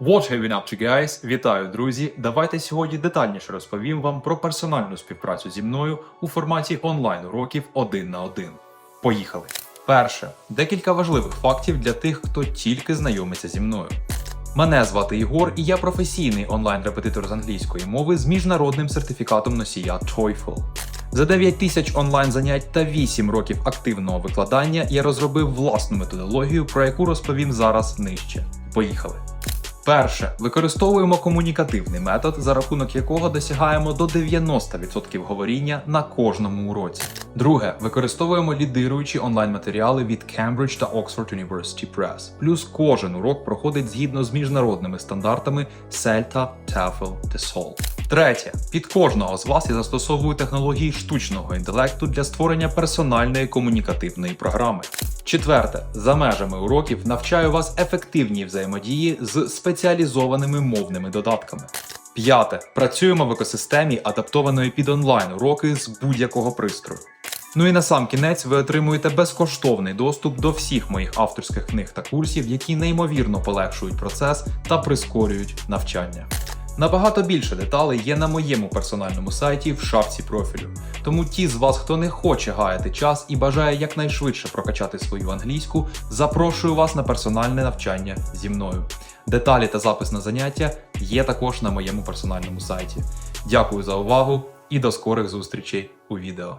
What have been up to, guys? Вітаю, друзі! Давайте сьогодні детальніше розповім вам про персональну співпрацю зі мною у форматі онлайн-уроків один на один. Поїхали! Перше, декілька важливих фактів для тих, хто тільки знайомиться зі мною. Мене звати Ігор, і я професійний онлайн-репетитор з англійської мови з міжнародним сертифікатом носія TOEFL. За 9 тисяч онлайн занять та 8 років активного викладання я розробив власну методологію, про яку розповім зараз нижче. Поїхали! Перше, використовуємо комунікативний метод, за рахунок якого досягаємо до 90% говоріння на кожному уроці. Друге, використовуємо лідируючі онлайн-матеріали від Cambridge та Oxford University Press. Плюс кожен урок проходить згідно з міжнародними стандартами CELTA, TOEFL та. Третє, під кожного з вас я застосовую технології штучного інтелекту для створення персональної комунікативної програми. Четверте, за межами уроків навчаю вас ефективній взаємодії з спеціалізованими мовними додатками. П'яте. Працюємо в екосистемі, адаптованої під онлайн уроки з будь-якого пристрою. Ну і на сам кінець ви отримуєте безкоштовний доступ до всіх моїх авторських книг та курсів, які неймовірно полегшують процес та прискорюють навчання. Набагато більше деталей є на моєму персональному сайті в шапці профілю. Тому ті з вас, хто не хоче гаяти час і бажає якнайшвидше прокачати свою англійську, запрошую вас на персональне навчання зі мною. Деталі та запис на заняття є також на моєму персональному сайті. Дякую за увагу і до скорих зустрічей у відео.